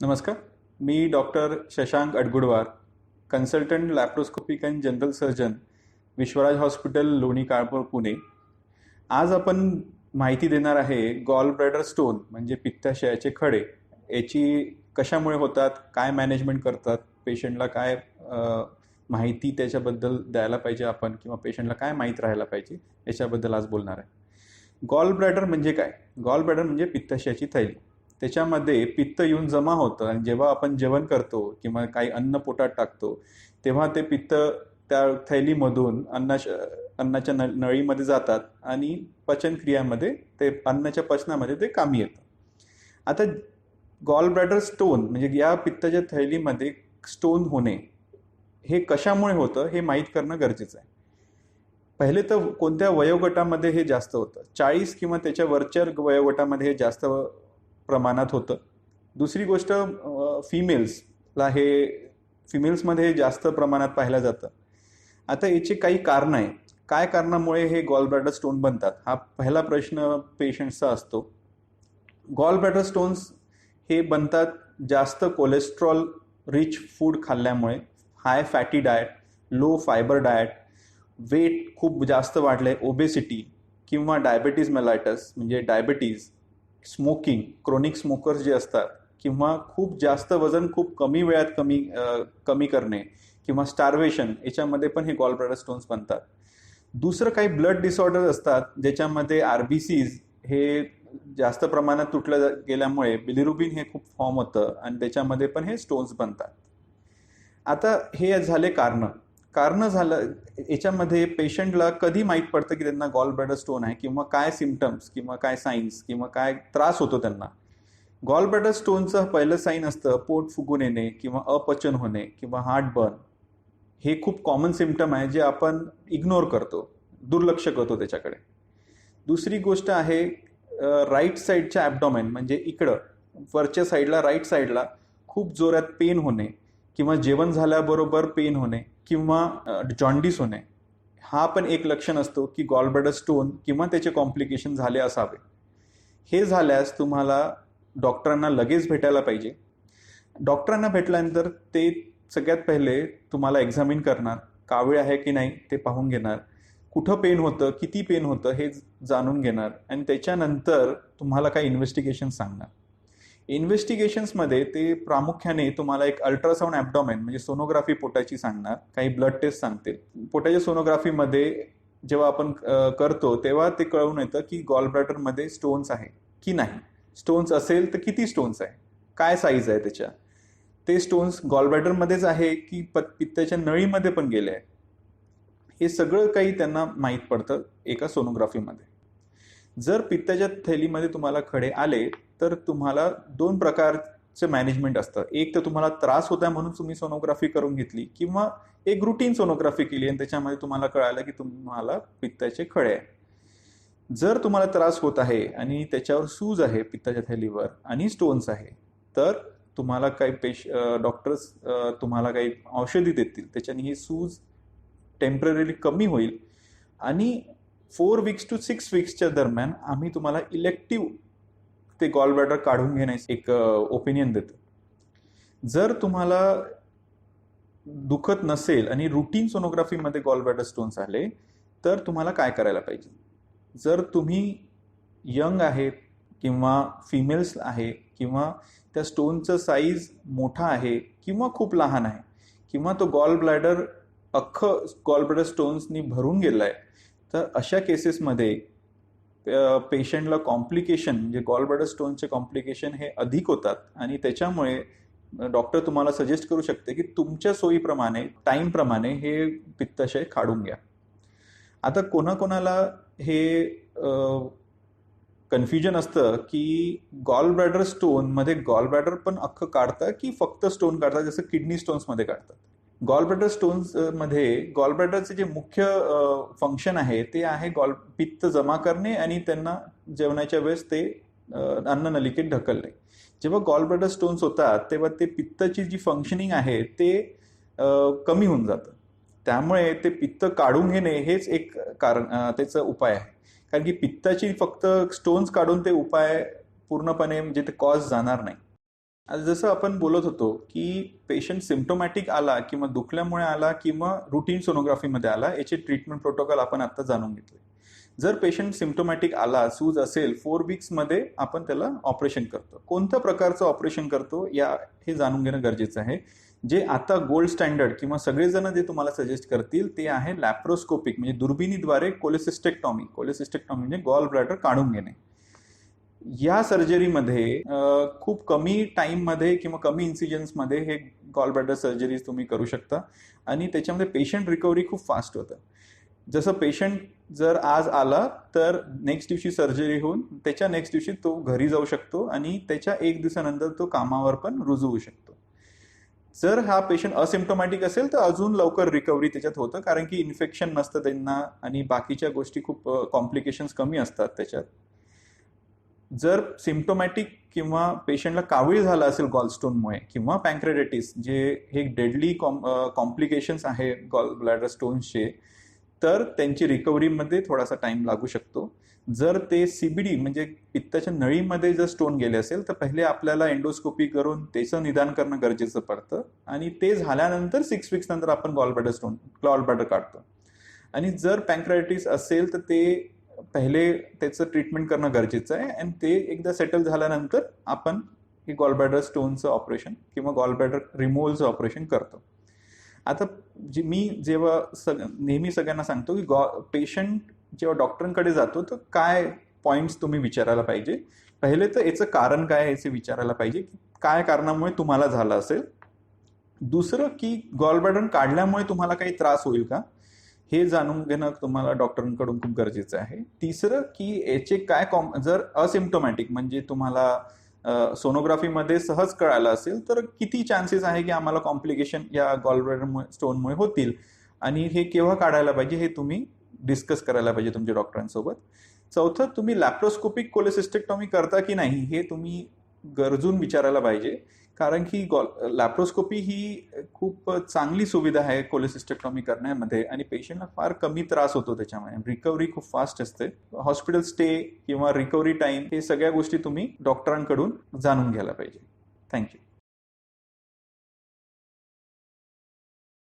नमस्कार. मी doctor Shashank Adgudwar consultant laparoscopic and general surgeon Vishwaraj hospital Loni Kalbhor Pune. आज आपण माहिती देणार आहे गॉल ब्रॅडर स्टोन म्हणजे पित्ताशयाचे खडे. याची कशामुळे होतात काय मॅनेजमेंट करतात पेशंटला काय माहिती त्याच्याबद्दल द्यायला पाहिजे आपण किंवा पेशंटला काय माहीत राहायला पाहिजे याच्याबद्दल आज बोलणार आहे. गॉल ब्रॅडर म्हणजे काय? गॉल ब्रॅडर म्हणजे पित्ताशयाची थैली. त्याच्यामध्ये पित्त येऊन जमा होतं आणि जेव्हा आपण जेवण करतो किंवा काही अन्न पोटात टाकतो तेव्हा ते पित्त त्या थैलीमधून अन्नाश अन्नाच्या न नळीमध्ये जातात आणि पचनक्रियामध्ये ते अन्नाच्या पचनामध्ये ते कामी येतं. आता गॉल ब्रॅडर स्टोन म्हणजे या पित्ताच्या थैलीमध्ये स्टोन होणे हे कशामुळे होतं हे माहीत करणं गरजेचं आहे. पहिले तर कोणत्या वयोगटामध्ये हे जास्त होतं? चाळीस किंवा त्याच्या वरच्या वयोगटामध्ये हे जास्त प्रमाणात होतं. दुसरी गोष्ट फिमेल्सला हे फिमेल्समध्ये हे जास्त प्रमाणात पाहिलं जातं. आता याचे काही कारणं आहे काय कारणामुळे हे गॉलब्रॅडर स्टोन बनतात? हा पहिला प्रश्न पेशंटचा असतो. गॉल ब्लॅडर स्टोन्स हे बनतात जास्त कोलेस्ट्रॉल रिच फूड खाल्ल्यामुळे. High fatty diet low fibre diet weight खूप जास्त वाढलं आहे ओबेसिटी किंवा डायबेटीज मेलायटस म्हणजे डायबेटीज स्मोकिंग क्रोनिक स्मोकर्स जे असतात किंवा खूप जास्त वजन खूप कमी वेळात कमी कमी करणे किंवा स्टार्वेशन याच्यामध्ये पण हे गॉल ब्लॅडर स्टोन्स बनतात. दुसरं काही ब्लड डिसऑर्डर असतात ज्याच्यामध्ये आर बी सीज हे जास्त प्रमाणात तुटलं गेल्यामुळे बिलिरुबिन हे खूप फॉर्म होतं आणि त्याच्यामध्ये पण हे स्टोन्स बनतात. आता हे झाले कारणं. कारणं झालं याच्यामध्ये पेशंटला कधी माहीत पडतं की त्यांना गॉल ब्लॅडर स्टोन आहे किंवा काय सिमटम्स किंवा काय साईन्स किंवा काय त्रास होतो त्यांना? गॉल ब्लॅडर स्टोनचं पहिलं साईन असतं पोट फुगून येणे किंवा अपचन होणे किंवा हार्ट बर्न हे खूप कॉमन सिमटम आहे जे आपण इग्नोर करतो दुर्लक्ष करतो त्याच्याकडे. दुसरी गोष्ट आहे राईट साईडच्या ॲबडॉमेन म्हणजे इकडं वरच्या साईडला राईट साईडला खूप जोरात पेन होणे. किंवा जेवण झाल्याबरोबर पेन होणे किंवा जॉन्डिस होणे हा पण एक लक्षण असतो की गॉलब्लॅडर स्टोन किंवा त्याचे कॉम्प्लिकेशन झाले असावे. हे झाल्यास तुम्हाला डॉक्टरांना लगेच भेटायला पाहिजे. डॉक्टरांना भेटल्यानंतर ते सगळ्यात पहिले तुम्हाला एक्झामिन करणार कावीळ आहे की नाही ते पाहून घेणार कुठं पेन होतं किती पेन होतं हे जाणून घेणार आणि त्याच्यानंतर तुम्हाला काही इन्व्हेस्टिगेशन सांगणार. इन्व्हेस्टिगेशन्समध्ये ते प्रामुख्याने तुम्हाला एक अल्ट्रासाऊंड ॲबडॉमेन म्हणजे सोनोग्राफी पोटाची सांगणार. काही ब्लड टेस्ट सांगतील. पोटाच्या सोनोग्राफीमध्ये जेव्हा आपण करतो तेव्हा ते कळून येतं की गॉलब्रॅटरमध्ये स्टोन्स आहे की नाही. स्टोन्स असेल तर किती स्टोन्स आहे? काय साईज आहे त्याच्या? ते स्टोन्स गॉलब्रॅटरमध्येच आहे की प पित्ताच्या नळीमध्ये पण गेले आहे हे सगळं काही त्यांना माहीत पडतं एका सोनोग्राफीमध्ये. जर पित्ताच्या थैलीमध्ये तुम्हाला खडे आले तर तुम्हाला दोन प्रकारचं मॅनेजमेंट असतं. एक तर तुम्हाला त्रास होता म्हणून तुम्ही सोनोग्राफी करून घेतली किंवा एक रुटीन सोनोग्राफी केली आणि त्याच्यामध्ये तुम्हाला कळालं की तुम्हाला पित्ताचे खडे आहे जर तुम्हाला त्रास होत आहे आणि त्याच्यावर सूज आहे पित्ताच्या थैलीवर आणि स्टोन्स आहे तर तुम्हाला काही पेश डॉक्टर्स तुम्हाला काही औषधी देतील. त्याच्याने ही सूज टेंपररी कमी होईल. आणि फोर वीक्स टू सिक्स वीक्सच्या दरम्यान आम्ही तुम्हाला इलेक्टिव्ह ते गॉल ब्लॅडर काढून घेण्यास एक ओपिनियन देतं. जर तुम्हाला दुखत नसेल आणि रुटीन सोनोग्राफीमध्ये गॉल ब्लॅडर स्टोन्स आले तर तुम्हाला काय करायला पाहिजे? जर तुम्ही यंग आहेत किंवा फिमेल्स आहे किंवा त्या स्टोनचं साईज मोठा आहे किंवा खूप लहान आहे किंवा तो गॉल ब्लॅडर अख्खं गॉल ब्लॅडर स्टोन्सनी भरून गेला आहे तर अशा केसेसमध्ये पेशंटला कॉम्प्लिकेशन म्हणजे गॉल स्टोनचे कॉम्प्लिकेशन हे अधिक होतात. आणि त्याच्यामुळे डॉक्टर तुम्हाला सजेस्ट करू शकते की तुमच्या सोयीप्रमाणे टाईमप्रमाणे हे पित्ताशय काढून घ्या. आता कोणाकोणाला हे कन्फ्युजन असतं की गॉलब्रॅडर स्टोनमध्ये गॉलब्रॅडर पण अख्खं काढतं की फक्त स्टोन काढतात जसं किडनी स्टोन्समध्ये काढतात. गॉलब्रेटर स्टोन्समध्ये स्टोन्समध्ये जे मुख्य फंक्शन आहे ते आहे गॉल पित्त जमा करणे आणि त्यांना जेवणाच्या वेळेस ते अन्न नलिकेत ढकलणे. जेव्हा गॉल स्टोन्स होतात तेव्हा ते पित्ताची जी फंक्शनिंग आहे ते कमी होऊन जातं. त्यामुळे ते पित्त काढून घेणे हेच एक कारण त्याचं त्याचा उपाय आहे. कारण की पित्ताची फक्त स्टोन्स काढून ते उपाय पूर्णपणे म्हणजे ते कॉज जाणार नाही. जसं आपण बोलत होतो की पेशंट सिम्टोमॅटिक आला किंवा दुखल्यामुळे आला किंवा रुटीन सोनोग्राफीमध्ये आला याचे ट्रीटमेंट प्रोटोकॉल आपण आता जाणून घेतले जर पेशंट सिम्टोमॅटिक आला सूज असेल फोर वीक्समध्ये आपण त्याला ऑपरेशन करतो. कोणत्या प्रकारचं ऑपरेशन करतो या हे जाणून घेणं गरजेचं आहे. जे आता गोल्ड स्टँडर्ड किंवा सगळेजण जे तुम्हाला सजेस्ट करतील ते आहे लॅप्रोस्कोपिक म्हणजे दुर्बिणीद्वारे कोलेसिस्टेक्टॉमी कोलेसिस्टेक्टॉमी म्हणजे गॉल ब्लॅडर काढून घेणे. या सर्जरीमध्ये खूप कमी टाईममध्ये किंवा कमी इन्सिजन्समध्ये हे गॉल ब्लॅडर सर्जरीज तुम्ही करू शकता. आणि त्याच्यामध्ये पेशंट रिकव्हरी खूप फास्ट होतं. जसं पेशंट जर आज आला तर नेक्स्ट दिवशी सर्जरी होऊन त्याच्या नेक्स्ट दिवशी तो घरी जाऊ शकतो आणि त्याच्या एक दिवसानंतर तो कामावर पण रुजू होऊ शकतो. जर हा पेशंट असिम्टोमॅटिक असेल तर अजून लवकर रिकव्हरी त्याच्यात होतं कारण की इन्फेक्शन नसतं त्यांना आणि बाकीच्या गोष्टी खूप कॉम्प्लिकेशन्स कमी असतात त्याच्यात. जर सिम्टोमॅटिक किंवा पेशंटला कावीळ झाला असेल गॉलस्टोनमुळे किंवा पँक्रेडेटिस जे हे डेडली कॉम कॉम्प्लिकेशन्स आहे गॉल ब्लॅडर स्टोन्सचे तर त्यांची रिकव्हरीमध्ये थोडासा टाइम लागू शकतो. जर ते सीबीडी म्हणजे पित्ताच्या नळीमध्ये जर स्टोन गेले असेल तर पहिले आपल्याला एंडोस्कोपी करून त्याचं निदान करणं गरजेचं पडतं आणि ते झाल्यानंतर सिक्स वीक्स नंतर आपण gall bladder stone gall bladder काढतो. आणि जर पँक्रायटिस असेल तर ते पहिले त्याचं ट्रीटमेंट करणं गरजेचं आहे आणि ते एकदा सेटल झाल्यानंतर आपण हे गॉलबॅडर स्टोनचं ऑपरेशन किंवा गॉलबॅडर रिमूव्हलचं ऑपरेशन करतो. आता जे मी जेव्हा सग नेहमी सगळ्यांना सांगतो की गॉ पेशंट जेव्हा डॉक्टरांकडे जातो तर काय पॉईंट्स तुम्ही विचारायला पाहिजे? पहिले तर याचं कारण काय आहे याचे विचारायला पाहिजे की काय कारणामुळे तुम्हाला झालं असेल? दुसरं की गॉलबॅडर काढल्यामुळे तुम्हाला काही त्रास होईल का? हे जाणून घेणं तुम्हाला डॉक्टरांकडून खूप गरजेचं आहे. तिसरं की याचे काय कॉम जर असिम्प्टोमॅटिक म्हणजे तुम्हाला सोनोग्राफीमध्ये सहज कळालं असेल तर किती चान्सेस आहे की आम्हाला कॉम्प्लिकेशन या गॉलब्रेडर स्टोनमुळे होतील? आणि हे केव्हा काढायला पाहिजे हे तुम्ही डिस्कस करायला पाहिजे तुमच्या डॉक्टरांसोबत. चौथं तुम्ही लॅप्रोस्कोपिक कोलेसिस्टेक्टॉमी करता की नाही हे तुम्ही गरजून विचारायला पाहिजे. कारण की गॉल लॅप्रोस्कोपी ही खूप चांगली सुविधा आहे कोलेसिस्टेक्टॉमी करण्यामध्ये आणि पेशंटला फार कमी त्रास होतो त्याच्यामुळे. रिकव्हरी खूप फास्ट असते. हॉस्पिटल स्टे किंवा रिकव्हरी टाईम हे सगळ्या गोष्टी तुम्ही डॉक्टरांकडून जाणून घ्यायला पाहिजे. थँक्यू.